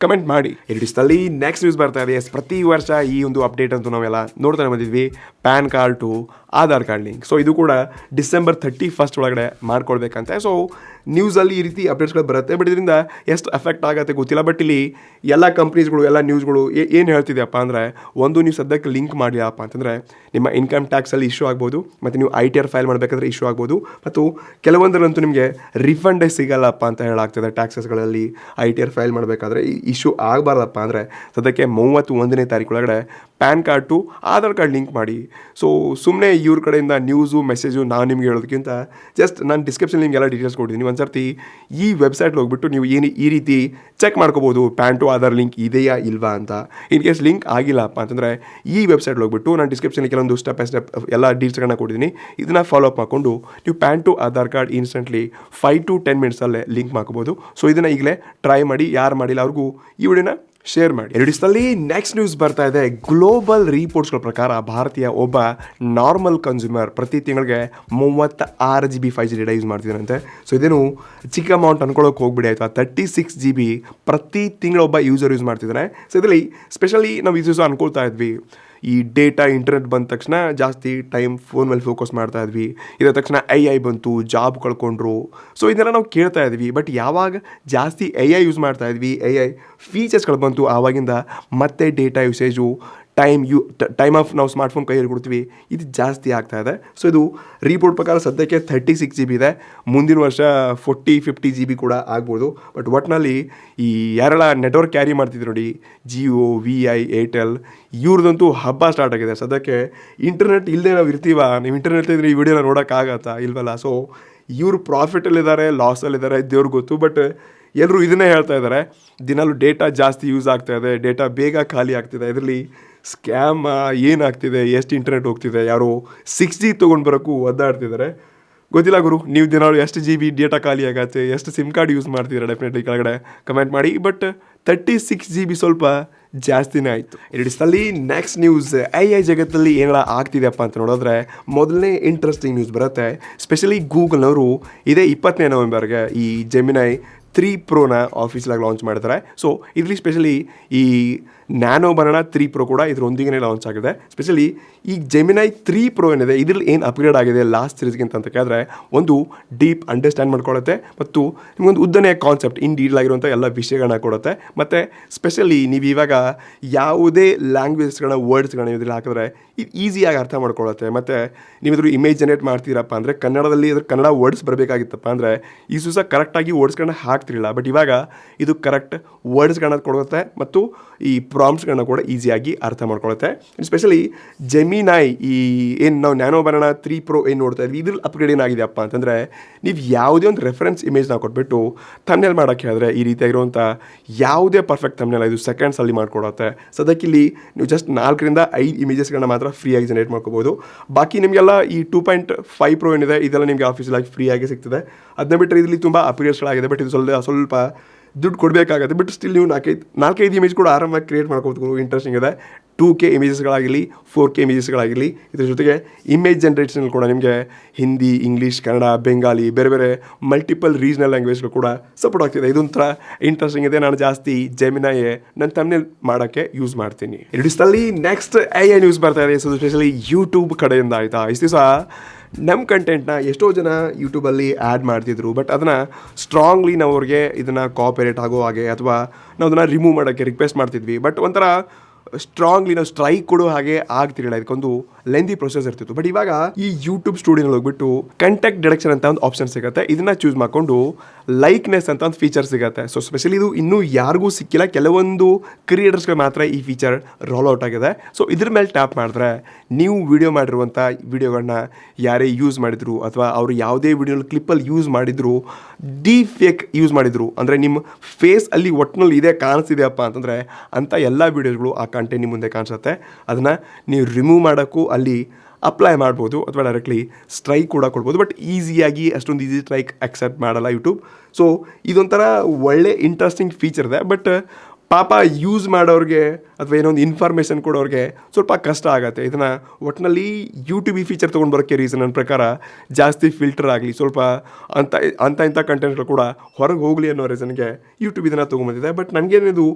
ಕಮೆಂಟ್ ಮಾಡಿ. ಎಡಿಸ್ಟಲ್ಲಿ ನೆಕ್ಸ್ಟ್ ನ್ಯೂಸ್ ಬರ್ತಾ ಇದೆ. ಎಸ್ ಪ್ರತಿ ವರ್ಷ ಈ ಒಂದು ಅಪ್ಡೇಟ್ ಅಂತೂ ನಾವೆಲ್ಲ ನೋಡ್ತಾನೆ ಬಂದಿದ್ವಿ. PAN card to Aadhaar card link so ಇದು ಕೂಡ ಡಿಸೆಂಬರ್ ಥರ್ಟಿ ಫಸ್ಟ್ ಒಳಗಡೆ ಮಾಡ್ಕೊಳ್ಬೇಕಂತೆ ಸೊ ನ್ಯೂಸಲ್ಲಿ ಈ ರೀತಿ ಅಪ್ಡೇಟ್ಸ್ಗಳು ಬರುತ್ತೆ. ಬಟ್ ಇದರಿಂದ ಎಷ್ಟು ಎಫೆಕ್ಟ್ ಆಗುತ್ತೆ ಗೊತ್ತಿಲ್ಲ. ಬಟ್ ಇಲ್ಲಿ ಎಲ್ಲ ಕಂಪ್ನೀಸ್ಗಳು ಎಲ್ಲ ನ್ಯೂಸ್ಗಳು ಏನು ಹೇಳ್ತಿದೆಯಪ್ಪ ಅಂದರೆ, ಒಂದು ನೀವು ಸದ್ಯಕ್ಕೆ ಲಿಂಕ್ ಮಾಡಿಯಪ್ಪ ಅಂತಂದರೆ, ನಿಮ್ಮ ಇನ್ಕಮ್ ಟ್ಯಾಕ್ಸಲ್ಲಿ ಇಶ್ಯೂ ಆಗ್ಬೋದು, ಮತ್ತು ನೀವು ಐ ಟಿ ಆರ್ ಫೈಲ್ ಮಾಡಬೇಕಾದ್ರೆ ಇಶ್ಯೂ ಆಗ್ಬೋದು, ಮತ್ತು ಕೆಲವೊಂದರಂತೂ ನಿಮಗೆ ರಿಫಂಡೇ ಸಿಗಲ್ಲಪ್ಪ ಅಂತ ಹೇಳಾಗ್ತದೆ ಟ್ಯಾಕ್ಸಸ್ಗಳಲ್ಲಿ ಐ ಟಿ ಆರ್ ಫೈಲ್ ಮಾಡಬೇಕಾದ್ರೆ ಇಶ್ಯೂ ಆಗಬಾರ್ದಪ್ಪ ಅಂದರೆ, ಸದ್ಯಕ್ಕೆ ಮೂವತ್ತು ಒಂದನೇ PAN card to Aadhaar card link ಮಾಡಿ. ಸೊ ಸುಮ್ಮನೆ ಇವ್ರ ಕಡೆಯಿಂದ ನ್ಯೂಸು ಮೆಸೇಜು ನಾನು ನಿಮ್ಗೆ ಹೇಳೋದಕ್ಕಿಂತ ಜಸ್ಟ್ ನಾನು ಡಿಸ್ಕ್ರಿಪ್ಷನ್ ನಿಮ್ಗೆ ಎಲ್ಲ ಡೀಟೇಲ್ಸ್ ಕೊಟ್ಟಿದ್ದೀನಿ. ಒಂದು ಸರ್ತಿ ಈ ವೆಬ್ಸೈಟ್ಗೆ ಹೋಗ್ಬಿಟ್ಟು ನೀವು ಏನು ಈ ರೀತಿ ಚೆಕ್ ಮಾಡ್ಕೋಬೋದು. ಪ್ಯಾಂಟು ಆಧಾರ್ ಲಿಂಕ್ ಇದೆಯಾ ಇಲ್ವಾ ಅಂತ. ಇನ್ ಕೇಸ್ ಲಿಂಕ್ ಆಗಿಲ್ಲಪ್ಪ ಅಂತಂದರೆ ಈ ವೆಬ್ಸೈಟ್ಗೆ ಹೋಗ್ಬಿಟ್ಟು ನಾನು ಡಿಸ್ಕ್ರಿಪ್ಷನ್ ಕೆಲವೊಂದು ಸ್ಟೆಪ್ ಬೈ ಸ್ಟೆಪ್ ಎಲ್ಲ ಡೀಲ್ಸ್ಗಳನ್ನ ಕೊಟ್ಟಿದ್ದೀನಿ. ಇದನ್ನು ಫಾಲೋ ಅಪ್ ಮಾಡಿಕೊಂಡು ನೀವು PAN to Aadhaar card instantly five to ten ಮಿನಿಟ್ಸಲ್ಲೇ link ಮಾಡ್ಕೋಬೋದು. ಸೊ ಇದನ್ನು ಈಗಲೇ ಟ್ರೈ ಮಾಡಿ, ಯಾರು ಮಾಡಿಲ್ಲ ಅವ್ರಿಗೂ ಈ ವಿಡಿಯೋನ ಶೇರ್ ಮಾಡಿ. ಎರಡು ದಿವಸದಲ್ಲಿ ನೆಕ್ಸ್ಟ್ ನ್ಯೂಸ್ ಬರ್ತಾ ಇದೆ. ಗ್ಲೋಬಲ್ ರಿಪೋರ್ಟ್ಸ್ಗಳ ಪ್ರಕಾರ ಭಾರತೀಯ ಒಬ್ಬ ನಾರ್ಮಲ್ ಕನ್ಸ್ಯೂಮರ್ ಪ್ರತಿ ತಿಂಗಳಿಗೆ ಮೂವತ್ತ ಆರು G B five G data use ಮಾಡ್ತಿದ್ದಾರಂತೆ so ಇದೇನು ಚಿಕ್ಕ ಅಮೌಂಟ್ ಅನ್ಕೊಳ್ಳೋಕೆ ಹೋಗ್ಬಿಡಿ ಆಯ್ತು? ತರ್ಟಿ ಸಿಕ್ಸ್ ಜಿ ಬಿ ಪ್ರತಿ ತಿಂಗಳೊಬ್ಬ ಯೂಸರ್ ಯೂಸ್ ಮಾಡ್ತಿದ್ದಾರೆ ಸೊ ಇದರಲ್ಲಿ ಸ್ಪೆಷಲಿ ನಾವು ಯೂಸರ್ಸ್ ಅನ್ಕೊಳ್ತಾ ಇದ್ವಿ. ಈ ಡೇಟಾ ಇಂಟರ್ನೆಟ್ ಬಂದ ತಕ್ಷಣ ಜಾಸ್ತಿ ಟೈಮ್ ಫೋನ್ ಮೇಲೆ ಫೋಕಸ್ ಮಾಡ್ತಾ ಇದ್ವಿ. ಇದಾದ ತಕ್ಷಣ ಐ ಐ ಬಂತು, ಜಾಬ್ ಕಳ್ಕೊಂಡ್ರು. ಸೊ ಇದನ್ನೆಲ್ಲ ನಾವು ಕೇಳ್ತಾ ಇದ್ವಿ. ಬಟ್ ಯಾವಾಗ ಜಾಸ್ತಿ ಐ ಐ ಯೂಸ್ ಮಾಡ್ತಾ ಇದ್ವಿ ಐ ಐ ಫೀಚರ್ಸ್ಗಳು ಬಂತು, ಆವಾಗಿಂದ ಮತ್ತೆ data usage time you time off ನಾವು ಸ್ಮಾರ್ಟ್ಫೋನ್ ಕೈಯಲ್ಲಿ ಕೊಡ್ತೀವಿ, ಇದು ಜಾಸ್ತಿ ಆಗ್ತಾ ಇದೆ. ಸೊ ಇದು ರಿಪೋರ್ಟ್ ಪ್ರಕಾರ ಸದ್ಯಕ್ಕೆ ಥರ್ಟಿ ಸಿಕ್ಸ್ ಜಿ ಬಿ ಇದೆ. ಮುಂದಿನ ವರ್ಷ ಫೋರ್ಟಿ ಫಿಫ್ಟಿ ಜಿ ಬಿ ಕೂಡ ಆಗ್ಬೋದು. ಬಟ್ ಒಟ್ನಲ್ಲಿ ಈ ಯಾರೆಲ್ಲ ನೆಟ್ವರ್ಕ್ ಕ್ಯಾರಿ ಮಾಡ್ತಿದ್ರು ನೋಡಿ ಜಿಯೋ ವಿ ಐ ಏರ್ಟೆಲ್ ಇವ್ರದ್ದಂತೂ ಹಬ್ಬ ಸ್ಟಾರ್ಟ್ ಆಗಿದೆ. ಸದ್ಯಕ್ಕೆ ಇಂಟರ್ನೆಟ್ ಇಲ್ಲದೆ ನಾವು ಇರ್ತೀವ. ನೀವು ಇಂಟರ್ನೆಟ್ ಇದ್ರೆ ಈ ವಿಡಿಯೋನ ನೋಡೋಕ್ಕಾಗತ್ತಾ ಇಲ್ವಲ್ಲ? ಸೊ ಇವರು ಪ್ರಾಫಿಟಲ್ಲಿದ್ದಾರೆ ಲಾಸಲ್ಲಿದ್ದಾರೆ ದೇವ್ರಿಗೆ ಗೊತ್ತು. ಬಟ್ ಎಲ್ಲರೂ ಇದನ್ನೇ ಹೇಳ್ತಾ ಇದ್ದಾರೆ ದಿನಾಲು ಡೇಟಾ ಜಾಸ್ತಿ ಯೂಸ್ ಆಗ್ತಾ ಇದೆ ಡೇಟಾ ಬೇಗ ಖಾಲಿ ಆಗ್ತಿದೆ. ಇದರಲ್ಲಿ ಸ್ಕ್ಯಾಮ್ ಏನಾಗ್ತಿದೆ, ಎಷ್ಟು ಇಂಟರ್ನೆಟ್ ಹೋಗ್ತಿದೆ, ಯಾರೋ ಸಿಕ್ಸ್ ಜಿ ತೊಗೊಂಡು ಬರೋಕ್ಕೂ ಒದ್ದಾಡ್ತಿದ್ದಾರೆ ಗೊತ್ತಿಲ್ಲ ಗುರು, ನೀವು ದಿನಾಲು ಎಷ್ಟು ಜಿ ಬಿ ಡೇಟಾ ಖಾಲಿ ಆಗತ್ತೆ, ಎಷ್ಟು ಸಿಮ್ ಕಾರ್ಡ್ ಯೂಸ್ ಮಾಡ್ತಿದ್ದೀರಾ ಡೆಫಿನೆಟ್ಲಿ ಕೆಳಗಡೆ ಕಮೆಂಟ್ ಮಾಡಿ but thirty six G B ಸ್ವಲ್ಪ ಜಾಸ್ತಿನೇ ಆಯಿತು. ಎರಡಿಸ್ತಲ್ಲಿ ನೆಕ್ಸ್ಟ್ ನ್ಯೂಸ್ ಐ ಐ ಜಗತ್ತಲ್ಲಿ ಏನೆಲ್ಲ ಆಗ್ತಿದೆಯಪ್ಪ ಅಂತ ನೋಡಿದ್ರೆ ಮೊದಲನೇ ಇಂಟ್ರೆಸ್ಟಿಂಗ್ ನ್ಯೂಸ್ ಬರುತ್ತೆ. ಸ್ಪೆಷಲಿ ಗೂಗಲ್ನವರು ಇದೇ ಇಪ್ಪತ್ತನೇ ನವೆಂಬರ್ಗೆ ಈ ಜೆಮಿನೈ ತ್ರೀ ಪ್ರೋನ ಆಫೀಸ್ಲಾಗಿ ಲಾಂಚ್ ಮಾಡ್ತಾರೆ ಸೊ ಇದರಲ್ಲಿ ಸ್ಪೆಷಲಿ ಈ ನ್ಯಾನೋ ಬರೋಣ ತ್ರೀ ಪ್ರೋ ಕೂಡ ಇದರೊಂದಿಗೆ ಲಾಂಚ್ ಆಗಿದೆ. ಸ್ಪೆಷಲಿ ಈ ಜೆಮಿನೈ ತ್ರೀ ಪ್ರೋ ಏನಿದೆ, ಇದರಲ್ಲಿ ಏನು ಅಪ್ಗ್ರೇಡ್ ಆಗಿದೆ ಲಾಸ್ಟ್ ಸೀರೀಸ್ಗಿಂತ ಅಂತ ಕೇಳಿದ್ರೆ, ಒಂದು ಡೀಪ್ ಅಂಡರ್ಸ್ಟ್ಯಾಂಡ್ ಮಾಡ್ಕೊಳ್ಳುತ್ತೆ ಮತ್ತು ನಿಮಗೊಂದು ಉದ್ದನೆಯ ಕಾನ್ಸೆಪ್ಟ್ ಇನ್ ಡೀಟೇಲ್ ಆಗಿರುವಂಥ ಎಲ್ಲ ವಿಷಯಗಳನ್ನ ಕೊಡುತ್ತೆ. ಮತ್ತು ಸ್ಪೆಷಲಿ ನೀವು ಇವಾಗ ಯಾವುದೇ ಲ್ಯಾಂಗ್ವೇಜ್ಗಳನ್ನ ವರ್ಡ್ಸ್ಗಳನ್ನ ಇದ್ರಲ್ಲಿ ಹಾಕಿದ್ರೆ, ಇದು ಈಸಿಯಾಗಿ ಅರ್ಥ ಮಾಡ್ಕೊಳ್ಳುತ್ತೆ. ಮತ್ತು ನೀವಿದ್ರು ಇಮೇಜ್ ಜನರೇಟ್ ಮಾಡ್ತೀರಪ್ಪ ಅಂದರೆ ಕನ್ನಡದಲ್ಲಿ ಅದ್ರ ಕನ್ನಡ ವರ್ಡ್ಸ್ ಬರಬೇಕಾಗಿತ್ತಪ್ಪ ಅಂದರೆ, ಈ ಸಹ ಕರೆಕ್ಟಾಗಿ ವರ್ಡ್ಸ್ಗಳನ್ನ ಹಾಕ್ತಿರಲಿಲ್ಲ. ಬಟ್ ಇವಾಗ ಇದು ಕರೆಕ್ಟ್ ವರ್ಡ್ಸ್ಗಳನ್ನ ಕೊಡುತ್ತೆ ಮತ್ತು ಈ ಪ್ರಾಮ್ಸ್ಗಳನ್ನ ಕೂಡ ಈಸಿಯಾಗಿ ಅರ್ಥ ಮಾಡ್ಕೊಳುತ್ತೆ. ಸ್ಪೆಷಲಿ ಜೆಮಿನಾಯ್ ಈ ಏನು ನಾವು ನ್ಯಾನೋ ಬರೋಣ ತ್ರೀ ಪ್ರೋ ಏನು ನೋಡ್ತಾ ಇದ್ವಿ, ಇದ್ರಲ್ಲಿ ಅಪ್ಗ್ರೇಡ್ ಏನಾಗಿದೆಯಪ್ಪ ಅಂತಂದರೆ ನೀವು ಯಾವುದೇ ಒಂದು ರೆಫರೆನ್ಸ್ ಇಮೇಜ್ನ ಕೊಟ್ಬಿಟ್ಟು ಥಮ್ನೇಲ್ ಮಾಡೋಕ್ಕೆ ಹೇಳಿದ್ರೆ ಈ ರೀತಿಯಾಗಿರುವಂಥ ಯಾವುದೇ ಪರ್ಫೆಕ್ಟ್ ಥಮ್ನೇಲ್ ಇದು ಸೆಕೆಂಡ್ಸಲ್ಲಿ ಮಾಡ್ಕೊಡುತ್ತೆ ಸದ್ಯಕ್ಕಿಲ್ಲಿ ನೀವು ಜಸ್ಟ್ ನಾಲ್ಕರಿಂದ ಐದು ಇಮೇಜಸ್ಗಳನ್ನ ಮಾತ್ರ ಫ್ರೀಯಾಗಿ ಜನರೇಟ್ ಮಾಡ್ಕೋಬೋದು. ಬಾಕಿ ನಿಮಗೆಲ್ಲ ಈ ಟೂ ಪಾಯಿಂಟ್ ಫೈವ್ ಪ್ರೋ ಏನಿದೆ, ಇದೆಲ್ಲ ನಿಮಗೆ ಆಫೀಸಲ್ಲಿ ಫ್ರೀಯಾಗಿ ಸಿಗ್ತದೆ. ಅದನ್ನ ಬಿಟ್ಟರೆ ಇದರಲ್ಲಿ ತುಂಬ ಅಪ್ಗ್ರೇಡ್ಸ್ಗಳಾಗಿದೆ ಬಟ್ ಇದು ಸ್ವಲ್ಪ ಸ್ವಲ್ಪ ದುಡ್ಡು ಕೊಡಬೇಕಾಗುತ್ತೆ ಬಟ್ ಸ್ಟಿಲ್ ನೀವು ನಾಲ್ಕೈದು ನಾಲ್ಕೈದು ಇಮೇಜ್ ಕೂಡ ಆರಾಮಾಗಿ ಕ್ರಿಯೇಟ್ ಮಾಡ್ಕೋಬೋದು ಇಂಟ್ರೆಸ್ಟಿಂಗ್ ಇದೆ. ಟೂ ಕೆ ಇಮೇಜಸ್ಗಳಾಗಲಿ ಫೋರ್ ಕೆ ಇಮೇಜಸ್ಗಳಾಗಲಿ ಇದ್ರ ಜೊತೆಗೆ ಇಮೇಜ್ ಜನ್ರೇಷನಲ್ಲಿ ಕೂಡ ನಿಮಗೆ ಹಿಂದಿ ಇಂಗ್ಲೀಷ್ ಕನ್ನಡ ಬೆಂಗಾಲಿ ಬೇರೆ ಬೇರೆ ಮಲ್ಟಿಪಲ್ ರೀಜ್ನಲ್ ಲ್ಯಾಂಗ್ವೇಜ್ಗಳು ಕೂಡ ಸಪೋರ್ಟ್ ಆಗ್ತಿದೆ. ಇದೊಂಥರ ಇಂಟ್ರೆಸ್ಟಿಂಗ್ ಇದೆ. ನಾನು ಜಾಸ್ತಿ ಜೆಮಿನಾಯೇ ನನ್ನ ತಮ್ಮನೇಲಿ ಮಾಡೋಕ್ಕೆ ಯೂಸ್ ಮಾಡ್ತೀನಿ. ಇಡಿಸ್ದಲ್ಲಿ ನೆಕ್ಸ್ಟ್ ಐ ಎ ನ್ಯೂಸ್ ಬರ್ತಾ ಇದೆ. ಸ್ಪೆಷಲಿ ಯೂಟ್ಯೂಬ್ ಕಡೆಯಿಂದ ಆಯಿತಾ? ಇಷ್ಟು ದಿವಸ ನಮ್ಮ ಕಂಟೆಂಟ್ನ ಎಷ್ಟೋ ಜನ ಯೂಟ್ಯೂಬಲ್ಲಿ ಆ್ಯಡ್ ಮಾಡ್ತಿದ್ರು. ಬಟ್ ಅದನ್ನು ಸ್ಟ್ರಾಂಗ್ಲಿ ನಾವು ಅವ್ರಿಗೆ ಇದನ್ನು ಕಾಪರೇಟ್ ಆಗೋ ಹಾಗೆ ಅಥವಾ ನಾವು ಅದನ್ನು ರಿಮೂವ್ ಮಾಡೋಕ್ಕೆ ರಿಕ್ವೆಸ್ಟ್ ಮಾಡ್ತಿದ್ವಿ. ಬಟ್ ಒಂಥರ ಸ್ಟ್ರಾಂಗ್ಲಿ ನಾವು ಸ್ಟ್ರೈಕ್ ಕೊಡೋ ಹಾಗೆ ಆಗ್ತಿರಲಿಲ್ಲ. ಇದಕ್ಕೊಂದು ಲೆಂದಿ ಪ್ರೊಸೆಸ್ ಇರ್ತಿತ್ತು. ಬಟ್ ಇವಾಗ ಈ ಯೂಟ್ಯೂಬ್ ಸ್ಟುಡಿಯೋನಲ್ಲಿ ಹೋಗ್ಬಿಟ್ಟು ಕಂಟೆಕ್ಟ್ ಡಿಡಕ್ಷನ್ ಅಂತ ಒಂದು ಆಪ್ಷನ್ ಸಿಗುತ್ತೆ. ಇದನ್ನ ಚೂಸ್ ಮಾಡಿಕೊಂಡು ಲೈಕ್ನೆಸ್ ಅಂತ ಒಂದು ಫೀಚರ್ ಸಿಗುತ್ತೆ. ಸೊ ಸ್ಪೆಷಲಿ ಇದು ಇನ್ನೂ ಯಾರಿಗೂ ಸಿಕ್ಕಿಲ್ಲ. ಕೆಲವೊಂದು ಕ್ರಿಯೇಟರ್ಸ್ಗೆ ಮಾತ್ರ ಈ ಫೀಚರ್ ರೋಲ್ ಔಟ್ ಆಗಿದೆ. ಸೊ ಇದ್ರ ಮೇಲೆ ಟ್ಯಾಪ್ ಮಾಡಿದ್ರೆ ನೀವು ವಿಡಿಯೋ ಮಾಡಿರುವಂಥ ವಿಡಿಯೋಗಳನ್ನ ಯಾರೇ ಯೂಸ್ ಮಾಡಿದ್ರು ಅಥವಾ ಅವರು ಯಾವುದೇ ವಿಡಿಯೋನ ಕ್ಲಿಪ್ಪಲ್ಲಿ ಯೂಸ್ ಮಾಡಿದ್ರು ಡಿ ಫೇಕ್ ಯೂಸ್ ಮಾಡಿದ್ರು, ಅಂದರೆ ನಿಮ್ಮ ಫೇಸ್ ಅಲ್ಲಿ ಒಟ್ಟಿನಲ್ಲಿ ಇದೆ, ಕಾಣಿಸ್ತಿದೆಯಪ್ಪ ಅಂತಂದರೆ ಅಂಥ ಎಲ್ಲ ವೀಡಿಯೋಸ್ಗಳು ಆ ಕಂಟೆಂಟ್ ನಿಮ್ಮ ಮುಂದೆ ಕಾಣಿಸುತ್ತೆ. ಅದನ್ನು ನೀವು ರಿಮೂವ್ ಮಾಡೋಕ್ಕೂ ಅಲ್ಲಿ ಅಪ್ಲೈ ಮಾಡ್ಬೋದು ಅಥವಾ ಡೈರೆಕ್ಟ್ಲಿ ಸ್ಟ್ರೈಕ್ ಕೂಡ ಕೊಡ್ಬೋದು. ಬಟ್ ಈಸಿಯಾಗಿ ಅಷ್ಟೊಂದು ಈಸಿ ಸ್ಟ್ರೈಕ್ ಅಕ್ಸೆಪ್ಟ್ ಮಾಡಲ್ಲ ಯೂಟ್ಯೂಬ್ ಸೊ ಇದೊಂಥರ ಒಳ್ಳೆ ಇಂಟ್ರೆಸ್ಟಿಂಗ್ ಫೀಚರ್ ಇದೆ. ಬಟ್ ಪಾಪ ಯೂಸ್ ಮಾಡೋರಿಗೆ ಅಥವಾ ಏನೋ ಒಂದು ಇನ್ಫಾರ್ಮೇಷನ್ ಕೊಡೋರಿಗೆ ಸ್ವಲ್ಪ ಕಷ್ಟ ಆಗುತ್ತೆ. ಇದನ್ನು ಒಟ್ಟಿನಲ್ಲಿ ಯೂಟ್ಯೂಬ್ ಈ ಫೀಚರ್ ತೊಗೊಂಡು ಬರೋಕ್ಕೆ ರೀಸನ್ ನನ್ನ ಪ್ರಕಾರ ಜಾಸ್ತಿ ಫಿಲ್ಟರ್ ಆಗಲಿ, ಸ್ವಲ್ಪ ಅಂಥ ಅಂಥ ಇಂಥ ಕಂಟೆಂಟ್ಗಳು ಕೂಡ ಹೊರಗೆ ಹೋಗಲಿ ಅನ್ನೋ ರೀಸನ್ಗೆ ಯೂಟ್ಯೂಬ್ ಇದನ್ನು ತೊಗೊಂಬಂದಿದೆ. ಬಟ್ ನನಗೇನಿದು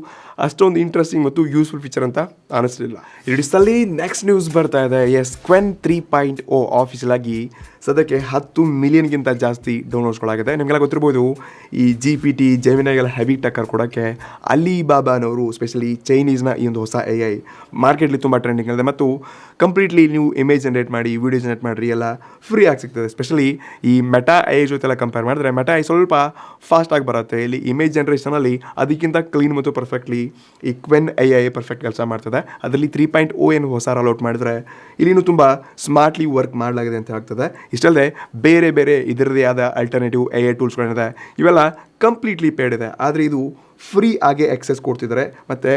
ಅಷ್ಟೊಂದು ಇಂಟ್ರೆಸ್ಟಿಂಗ್ ಮತ್ತು ಯೂಸ್ಫುಲ್ ಫೀಚರ್ ಅಂತ ಅನಿಸ್ಲಿಲ್ಲ. ಇಡಿಸ್ದಲ್ಲಿ ನೆಕ್ಸ್ಟ್ ನ್ಯೂಸ್ ಬರ್ತಾ ಇದೆ. S Qwen three point O official ಆಗಿ ಸದ್ಯಕ್ಕೆ ಹತ್ತು ಮಿಲಿಯನ್ಗಿಂತ ಜಾಸ್ತಿ ಡೌನ್ಲೋಡ್ಸ್ಗಳಾಗಿದೆ ನಿಮಗೆಲ್ಲ ಗೊತ್ತಿರ್ಬೋದು, ಈ ಜಿ ಪಿ ಟಿ ಜೆಮಿನಾಗೆಲ್ಲ ಹೆವಿ ಟಕ್ಕರ್ ಕೊಡೋಕ್ಕೆ ಅಲಿಬಾಬಾನವರು ಸ್ಪೆಷಲಿ ಚೈನೀಸ್ನ ಈ ಒಂದು ಹೊಸ ಎ ಐ ಮಾರ್ಕೆಟ್ಲಿ ತುಂಬ ಟ್ರೆಂಡಿಂಗ್ ಇದೆ ಮತ್ತು ಕಂಪ್ಲೀಟ್ಲಿ ನೀವು ಇಮೇಜ್ ಜನರೇಟ್ ಮಾಡಿ ವಿಡಿಯೋ ಜನರೇಟ್ ಮಾಡಿರಿ, ಎಲ್ಲ ಫ್ರೀ ಆಗಿ ಸಿಗ್ತದೆ. ಸ್ಪೆಷಲಿ ಈ ಮೆಟಾ ಐ ಜೊತೆಲ್ಲ ಕಂಪೇರ್ ಮಾಡಿದ್ರೆ ಮೆಟಾ ಐ ಸ್ವಲ್ಪ ಫಾಸ್ಟಾಗಿ ಬರುತ್ತೆ. ಇಲ್ಲಿ ಇಮೇಜ್ ಜನ್ರೇಷನಲ್ಲಿ ಅದಕ್ಕಿಂತ ಕ್ಲೀನ್ ಮತ್ತು ಪರ್ಫೆಕ್ಟ್ಲಿ ಈ ಕ್ವೆನ್ ಐ ಐ ಪರ್ಫೆಕ್ಟ್ ಕೆಲಸ ಮಾಡ್ತದೆ. ಅದರಲ್ಲಿ ತ್ರೀ ಪಾಯಿಂಟ್ ಓ ಏನು ಹೊಸ ಔಟ್ ಮಾಡಿದ್ರೆ, ಇಲ್ಲಿನೂ ತುಂಬ ಸ್ಮಾರ್ಟ್ಲಿ ವರ್ಕ್ ಮಾಡಲಾಗಿದೆ ಅಂತ ಆಗ್ತದೆ. ಇಷ್ಟಲ್ಲದೆ ಬೇರೆ ಬೇರೆ ಇದರದೇ ಆದ ಅಲ್ಟರ್ನೇಟಿವ್ ಎ ಐ ಟೂಲ್ಸ್ಗಳಿದೆ ಇವೆಲ್ಲ ಕಂಪ್ಲೀಟ್ಲಿ ಪೇಡ್ ಇದೆ. ಆದರೆ ಇದು ಫ್ರೀ ಆಗಿ ಎಕ್ಸೆಸ್ ಕೊಡ್ತಿದ್ದಾರೆ ಮತ್ತು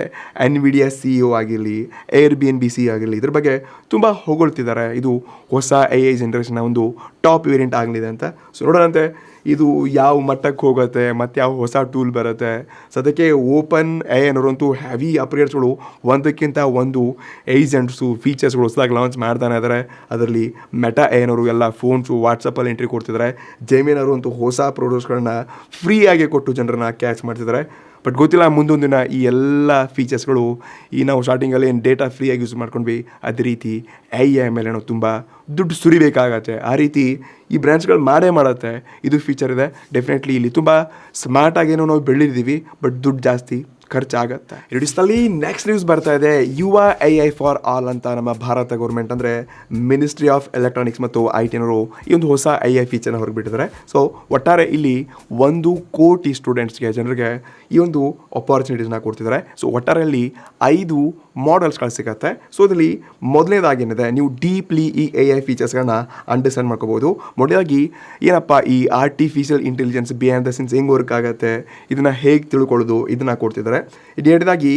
ಎನ್ ವಿಡಿಯಾ ಸಿ ಇ ಆಗಿರಲಿ air B N B C ಆಗಿರಲಿ, ಇದ್ರ ಬಗ್ಗೆ ತುಂಬ ಹೊಗಳ್ತಿದ್ದಾರೆ ಇದು ಹೊಸ ಎ ಐ ಜನ್ರೇಷನ್ನ ಒಂದು ಟಾಪ್ ವೇರಿಯಂಟ್ ಆಗಲಿದೆ ಅಂತ. ಸೊ ನೋಡೋಣಂತೆ, ಇದು ಯಾವ ಮಟ್ಟಕ್ಕೆ ಹೋಗುತ್ತೆ, ಮತ್ತು ಯಾವ ಹೊಸ ಟೂಲ್ ಬರುತ್ತೆ. ಸದ್ಯಕ್ಕೆ ಓಪನ್ ಎ ಅನ್ನೋರಂತೂ ಹ್ಯಾವಿ ಅಪ್ಗ್ರೇಡ್ಸ್ಗಳು ಒಂದಕ್ಕಿಂತ ಒಂದು ಏಜೆಂಟ್ಸು ಫೀಚರ್ಸ್ಗಳು ಹೊಸದಾಗಿ ಲಾಂಚ್ ಮಾಡ್ತಾನೆ ಇದ್ದಾರೆ ಅದರಲ್ಲಿ ಮೆಟಾ ಏನವರು ಎಲ್ಲ ಫೋನ್ಸು ವಾಟ್ಸಪ್ಪಲ್ಲಿ ಎಂಟ್ರಿ ಕೊಡ್ತಿದ್ದಾರೆ ಜೇಮಿನವರು ಅಂತೂ ಹೊಸ ಪ್ರಾಡಕ್ಟ್ಸ್ಗಳನ್ನ ಫ್ರೀಯಾಗಿ ಕೊಟ್ಟು ಜನರನ್ನ ಕ್ಯಾಚ್ ಮಾಡ್ತಿದ್ದಾರೆ ಬಟ್ ಗೊತ್ತಿಲ್ಲ, ಮುಂದೊಂದು ದಿನ ಈ ಎಲ್ಲ ಫೀಚರ್ಸ್ಗಳು ಈ ನಾವು ಸ್ಟಾರ್ಟಿಂಗಲ್ಲಿ ಏನು ಡೇಟಾ ಫ್ರೀಯಾಗಿ ಯೂಸ್ ಮಾಡ್ಕೊಂಡ್ವಿ, ಅದೇ ರೀತಿ ಐ ಐ ಮೇಲೆ ನಾವು ತುಂಬ ದುಡ್ಡು ಸುರಿಬೇಕಾಗತ್ತೆ. ಆ ರೀತಿ ಈ ಬ್ರ್ಯಾಂಚ್ಗಳು ಮಾಡೇ ಮಾಡುತ್ತೆ. ಇದು ಫೀಚರ್ ಇದೆ. ಡೆಫಿನೆಟ್ಲಿ ಇಲ್ಲಿ ತುಂಬ ಸ್ಮಾರ್ಟಾಗೇನೋ ನಾವು ಬೆಳೆದಿದ್ದೀವಿ ಬಟ್ ದುಡ್ಡು ಜಾಸ್ತಿ ಖರ್ಚಾಗತ್ತೆ. ದಿವಸದಲ್ಲಿ ನೆಕ್ಸ್ಟ್ ನ್ಯೂಸ್ ಬರ್ತಾ ಇದೆ. ಯುವ ಐ ಐ ಫಾರ್ ಆಲ್ ಅಂತ ನಮ್ಮ ಭಾರತ ಗೌರ್ಮೆಂಟ್ ಅಂದರೆ ಮಿನಿಸ್ಟ್ರಿ ಆಫ್ ಎಲೆಕ್ಟ್ರಾನಿಕ್ಸ್ ಮತ್ತು ಐ ಟಿನವರು ಈ ಒಂದು ಹೊಸ ಐ ಐ ಫೀಚರ್ನ ಹೊರಬಿಟ್ಟಿದ್ದಾರೆ ಸೊ ಒಟ್ಟಾರೆ ಇಲ್ಲಿ ಒಂದು ಕೋಟಿ ಸ್ಟೂಡೆಂಟ್ಸ್ಗೆ ಜನರಿಗೆ ಈ ಒಂದು ಅಪಾರ್ಚುನಿಟೀಸ್ನ ಕೊಡ್ತಿದ್ದಾರೆ ಸೊ ಒಟ್ಟಾರೆಯಲ್ಲಿ ಐದು ಮಾಡೆಲ್ಸ್ಗಳು ಸಿಗುತ್ತೆ. ಸೊ ಇದರಲ್ಲಿ ಮೊದಲನೇದಾಗೇನಿದೆ ನೀವು ಡೀಪ್ಲಿ ಈ ಎ ಐ ಫೀಚರ್ಸ್ಗಳನ್ನ ಅಂಡರ್ಸ್ಟ್ಯಾಂಡ್ ಮಾಡ್ಕೋಬೋದು. ಮೊದಲಾಗಿ ಏನಪ್ಪ, ಈ artificial intelligence behind the scenes ಹೆಂಗೆ ವರ್ಕ್ ಆಗುತ್ತೆ, ಇದನ್ನು ಹೇಗೆ ತಿಳ್ಕೊಳ್ಳೋದು, ಇದನ್ನು ಕೊಡ್ತಿದ್ದಾರೆ ಎರಡನೇದಾಗಿ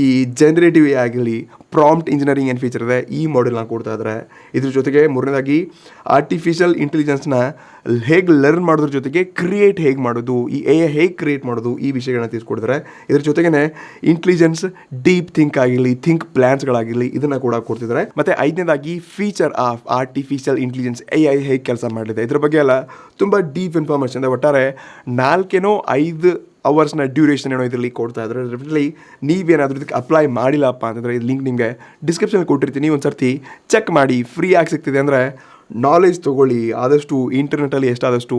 ಈ ಜನರೇಟಿವ್ ಆಗಲಿ ಪ್ರಾಂಪ್ಟ್ ಇಂಜಿನಿಯರಿಂಗ್ ಏನು ಫೀಚರ್ ಇದೆ. ಈ ಮಾಡ್ಯೂಲ್ನ ಕೊಡ್ತಾ ಇದ್ದಾರೆ ಇದ್ರ ಜೊತೆಗೆ ಮೂರನೇದಾಗಿ ಆರ್ಟಿಫಿಷಿಯಲ್ ಇಂಟೆಲಿಜೆನ್ಸ್ನ ಹೇಗೆ ಲರ್ನ್ ಮಾಡೋದ್ರ ಜೊತೆಗೆ ಕ್ರಿಯೇಟ್ ಹೇಗೆ ಮಾಡೋದು, ಈ ಎ ಹೇಗೆ ಕ್ರಿಯೇಟ್ ಮಾಡೋದು, ಈ ವಿಷಯಗಳನ್ನ ತಿಳಿಸ್ಕೊಡ್ತಾರೆ ಇದ್ರ ಜೊತೆಗೇ ಇಂಟೆಲಿಜೆನ್ಸ್ ಡೀಪ್ ಥಿಂಕ್ ಆಗಿರಲಿ ಥಿಂಕ್ ಪ್ಲ್ಯಾನ್ಸ್ಗಳಾಗಿರಲಿ ಇದನ್ನು ಕೂಡ ಕೊಡ್ತಿದ್ದಾರೆ ಮತ್ತು ಐದನೇದಾಗಿ feature of artificial intelligence A I ಹೇಗೆ ಕೆಲಸ ಮಾಡಲಿದೆ. ಇದ್ರ ಬಗ್ಗೆ ಎಲ್ಲ ತುಂಬ ಡೀಪ್ ಇನ್ಫಾರ್ಮೇಷನ್ ಇದೆ. ಒಟ್ಟಾರೆ ನಾಲ್ಕೇನೋ ಐದು ಅವರ್ಸ್ನ ಡ್ಯೂರೇಷನ್ ಏನೋ ಇದರಲ್ಲಿ ಕೊಡ್ತಾ ಇದ್ದಾರೆ. ಡೆಫಿನೆಟ್ಲಿ ನೀವೇನಾದರೂ ಇದಕ್ಕೆ ಅಪ್ಲೈ ಮಾಡಿಲ್ಲಪ್ಪ ಅಂತಂದರೆ ಇದು ಲಿಂಕ್ ನಿಮಗೆ ಡಿಸ್ಕ್ರಿಪ್ಷನ್ ಕೊಟ್ಟಿರ್ತೀನಿ. ಒಂದು ಸರ್ತಿ ಚೆಕ್ ಮಾಡಿ ಫ್ರೀ ಆಗಿ ಸಿಗ್ತಿದೆ ಅಂದರೆ ನಾಲೆಜ್ ತೊಗೊಳ್ಳಿ. ಆದಷ್ಟು ಇಂಟರ್ನೆಟಲ್ಲಿ ಎಷ್ಟಾದಷ್ಟು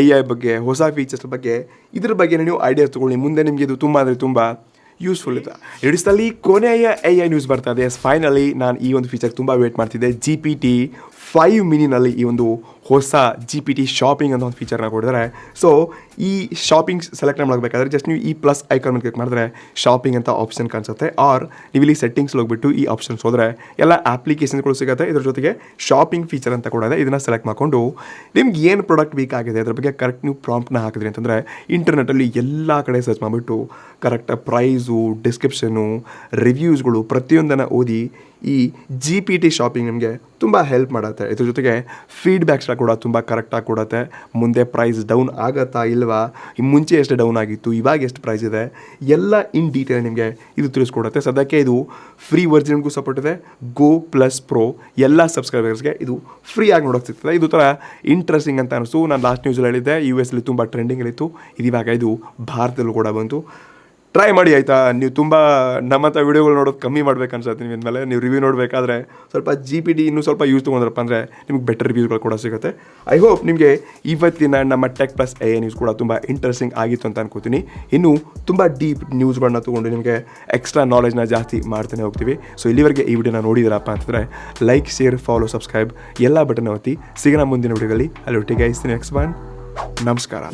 ಐ ಐ ಬಗ್ಗೆ, ಹೊಸ ಫೀಚರ್ಸ್ ಬಗ್ಗೆ, ಇದ್ರ ಬಗ್ಗೆ ನೀವು ಐಡಿಯಾಸ್ ತೊಗೊಳ್ಳಿ. ಮುಂದೆ ನಿಮಗೆ ಇದು ತುಂಬ ಅಂದರೆ ತುಂಬ ಯೂಸ್ಫುಲ್ ಇದೆ ಎಡಿಸ್ತಲ್ಲಿ ಕೊನೆಯ ಐ ಐ ನ್ಯೂಸ್ ಬರ್ತಾ ಇದೆ. ಎಸ್ ಫೈನಲಿ ನಾನು ಈ ಒಂದು ಫೀಚರ್ ತುಂಬ ವೇಟ್ ಮಾಡ್ತಿದ್ದೆ. ಜಿ ಪಿ ಟಿ ಫೈವ್ ಮಿನಿನಲ್ಲಿ ಈ ಒಂದು ಹೊಸ ಜಿ ಪಿ ಟಿ ಶಾಪಿಂಗ್ ಅಂತ ಒಂದು ಫೀಚರ್ನ ಕೊಟ್ಟಿದ್ದಾರೆ ಸೊ ಈ ಶಾಪಿಂಗ್ ಸೆಲೆಕ್ಟ್ ಮಾಡಬೇಕಾದ್ರೆ ಜಸ್ಟ್ ನೀವು ಈ ಪ್ಲಸ್ ಐಕಾನ್ ಮೇಲೆ ಕ್ಲಿಕ್ ಮಾಡಿದ್ರೆ ಶಾಪಿಂಗ್ ಅಂತ ಆಪ್ಷನ್ ಕಾಣಿಸುತ್ತೆ. ಆರ್ ನೀವು ಇಲ್ಲಿ ಸೆಟ್ಟಿಂಗ್ಸ್ ಹೋಗ್ಬಿಟ್ಟು ಈ ಆಪ್ಷನ್ಸ್ ಹೋದರೆ ಎಲ್ಲ ಅಪ್ಲಿಕೇಶನ್ಗಳು ಸಿಗುತ್ತೆ. ಇದ್ರ ಜೊತೆಗೆ ಶಾಪಿಂಗ್ ಫೀಚರ್ ಅಂತ ಕೂಡ ಇದೆ. ಇದನ್ನು ಸೆಲೆಕ್ಟ್ ಮಾಡಿಕೊಂಡು ನಿಮ್ಗೆ ಏನು ಪ್ರಾಡಕ್ಟ್ ಬೇಕಾಗಿದೆ ಅದ್ರ ಬಗ್ಗೆ ಕರೆಕ್ಟ್ ನೀವು ಪ್ರಾಂಪ್ಟ್ನ ಹಾಕಿದ್ರಿ ಅಂತಂದರೆ ಇಂಟರ್ನೆಟಲ್ಲಿ ಎಲ್ಲ ಕಡೆ ಸರ್ಚ್ ಮಾಡಿಬಿಟ್ಟು ಕರೆಕ್ಟ್ ಪ್ರೈಸು ಡಿಸ್ಕ್ರಿಪ್ಷನು ರಿವ್ಯೂಸ್ಗಳು ಪ್ರತಿಯೊಂದನ್ನು ಓದಿ ಈ ಜಿ ಪಿ ಟಿ ಶಾಪಿಂಗ್ ನಿಮಗೆ ತುಂಬ ಹೆಲ್ಪ್ ಮಾಡುತ್ತೆ. ಇದ್ರ ಜೊತೆಗೆ ಫೀಡ್ಬ್ಯಾಕ್ಸ್ನ ಕೂಡ ತುಂಬ ಕರೆಕ್ಟಾಗಿ ಕೊಡುತ್ತೆ. ಮುಂದೆ ಪ್ರೈಸ್ ಡೌನ್ ಆಗತ್ತಾ ಇಲ್ವಾ? ಮುಂಚೆ ಎಷ್ಟು ಡೌನ್ ಆಗಿತ್ತು, ಇವಾಗ ಎಷ್ಟು ಪ್ರೈಸ್ ಇದೆ? ಎಲ್ಲ ಇನ್ ಡೀಟೇಲ್ ನಿಮಗೆ ಇದು ತಿಳಿಸ್ಕೊಡುತ್ತೆ. ಸದ್ಯಕ್ಕೆ ಇದು ಫ್ರೀ ವರ್ಜನ್ಗೂ ಸಪೋರ್ಟ್ ಇದೆ. ಗೋ ಪ್ಲಸ್ ಪ್ರೋ ಎಲ್ಲ ಸಬ್ಸ್ಕ್ರೈಬರ್ಸ್ಗೆ ಇದು ಫ್ರೀ ಆಗಿ ನೋಡೋಕೆ ಸಿಗ್ತದೆ. ಇದು ಥರ ಇಂಟ್ರೆಸ್ಟಿಂಗ್ ಅಂತ ಅನಿಸ್ತು. ನಾನು ಲಾಸ್ಟ್ ನ್ಯೂಸಲ್ಲಿ ಹೇಳಿದ್ದೆ ಯು ಎಸ್ಲಿ ತುಂಬ ಟ್ರೆಂಡಿಂಗಲ್ಲಿತ್ತು ಇತ್ತು. ಇವಾಗ ಇದು ಭಾರತದಲ್ಲೂ ಕೂಡ ಬಂತು. ಟ್ರೈ ಮಾಡಿ ಆಯಿತಾ? ನೀವು ತುಂಬ ನಮ್ಮಂಥ ವಿಡಿಯೋಗಳು ನೋಡೋದು ಕಮ್ಮಿ ಮಾಡ್ಬೇಕು ಅನ್ಸುತ್ತೆ ನೀವು ಇನ್ಮೇಲೆ ನೀವು ರಿವ್ಯೂ ನೋಡಬೇಕಾದ್ರೆ ಸ್ವಲ್ಪ ಜಿ ಪಿ ಡಿ ಇನ್ನೂ ಸ್ವಲ್ಪ ಯೂಸ್ ತೊಗೊಂಡ್ರಪ್ಪ ಅಂದರೆ ನಿಮ್ಗೆ ಬೆಟರ್ ರಿವ್ಯೂಸ್ಗಳು ಕೂಡ ಸಿಗುತ್ತೆ. ಐ ಹೋಪ್ ನಿಮಗೆ ಇವತ್ತಿನ ನಮ್ಮ ಟೆಕ್ ಪ್ಲಸ್ ಎ ನ್ಯೂಸ್ ಕೂಡ ತುಂಬ ಇಂಟ್ರೆಸ್ಟಿಂಗ್ ಆಗಿತ್ತು ಅಂತ ಅನ್ಕೋತೀನಿ. ಇನ್ನು ತುಂಬ ಡೀಪ್ ನ್ಯೂಸ್ಗಳನ್ನ ತೊಗೊಂಡು ನಿಮಗೆ ಎಕ್ಸ್ಟ್ರಾ ನಾಲೆಜ್ನ ಜಾಸ್ತಿ ಮಾಡ್ತಾನೆ ಹೋಗ್ತೀವಿ. ಸೊ ಇಲ್ಲಿವರೆಗೆ ಈ ವಿಡಿಯೋನ ನೋಡಿದಿರಪ್ಪ ಅಂತಂದರೆ ಲೈಕ್ ಶೇರ್ ಫಾಲೋ ಸಬ್ಸ್ಕ್ರೈಬ್ ಎಲ್ಲ ಬಟನ್ ಒತ್ತಿ. ಸಿಗೋಣ ಮುಂದಿನ ವಿಡಿಯೋಗಳಲ್ಲಿ ಅಲ್ಲಿ ಒಟ್ಟಿಗೆ ನೆಕ್ಸ್ಟ್ ಒನ್ ನಮಸ್ಕಾರ.